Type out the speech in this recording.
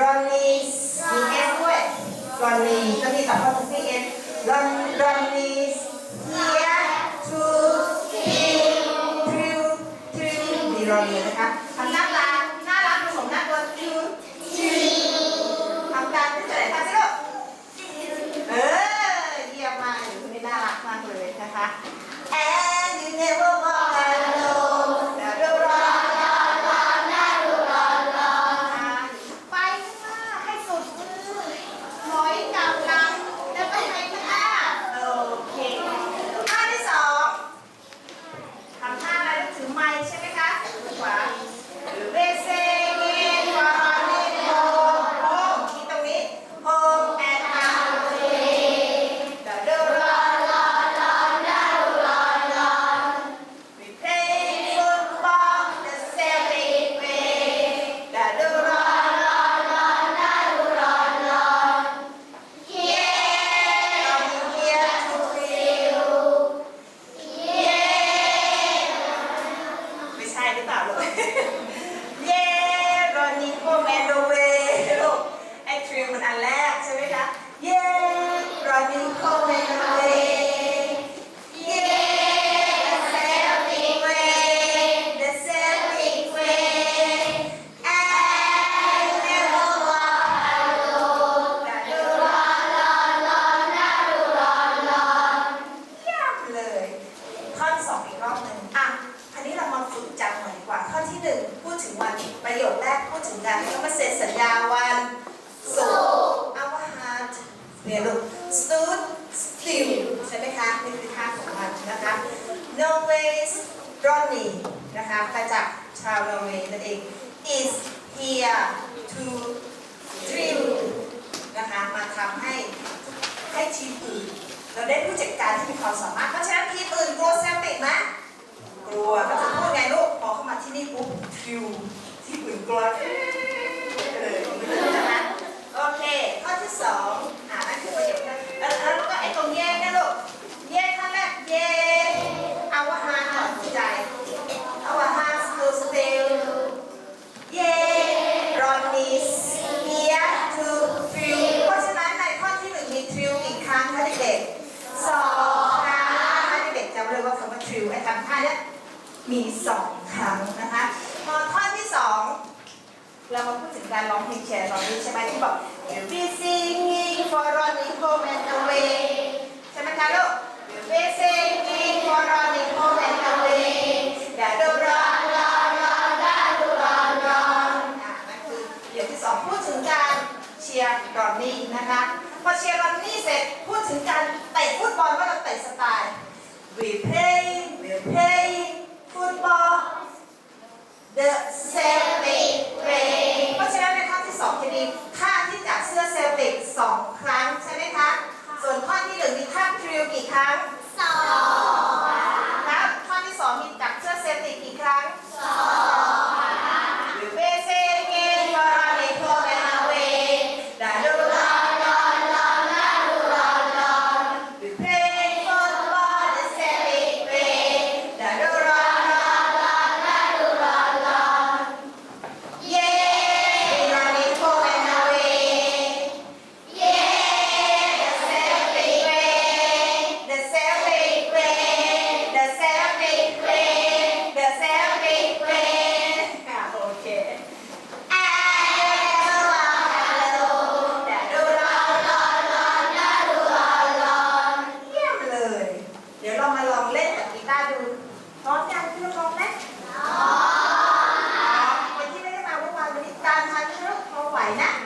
รอนมีมีเอสด้วยรอนมีก็มีสองข้อตรงที่เอสรอนรอนมี here to t r i l l t r i l l มีรอนมีนะคะทำหน้าตา ถื อนสองอีกรอบหนึ่งอะอันนี้เรามาฝึกจำหน่อยดีกว่าท่อนที่หนึ่งพูดถึงวันประโยคแรกพูดถึงการที่มาเซ็นสัญญาวันศุกร์ our heart เนี่ยลูก stood still ใช่ไหมคะนี่คือท่าของมันนะคะ Norway's Ronnie นะคะมาจากชาวนอร์เวย์นั่นเอง is here to drill นะคะมาทำให้ให้ทีมอื่นเราได้ผู้จัดการที่มีความสามารถ ทิวทีมอื่นกลัวเลยนะคะโอเค ข้อที่สองอ่านั่นคือประโยคนั้นแล้วแล้วก็ไอ้ตรงเย่นี่ยลูกเย่ข้างแรกเย่เอาว่าฮาหน่อยใจเอาว่าฮาสตูสเตลเย้รอนนีสเฮียทูทริวเพราะฉะนั้นในข้อที่หนึ่งมีทริวกี่ครั้งคะเด็กๆสองครั้งให้เด็กๆจำเลยว่าคำว่าทริวไอ้คำท่าเนี้ย มีสองครั้งนะคะพอข้อนที่สองเรามาพูดถึงการร้องเพลงแชร์ร้องนี้ใช่ไหมที่บอก We'll be singing for running home and away ใช่ไหมคะลูก We'll be singing for running home and away เดี๋ยวดูร้อรอรอรอดูร้อรออะนั่นคือเดี๋ยวที่สองพูดถึงการเชียร์รอนนี่นะคะพอเชียร์รอนนี่เสร็จพูดถึงการเตะฟุตบอลว่าเราเตะสไตล์ We play we play football the Celtic rain เพราะฉะนั้นในข้อที่สองจะมีท่าที่จับเสื้อเซลติกสองค เดี๋ยวเรามาลองเล่นกับกีตาร์ดูพร้อมยังพี่ลูกพร้อมไหมคนที่ไม่ได้มาเมื่อวานวันนี้ตามทันใช่ไหมพอไหวนะโอเคพี่ยิป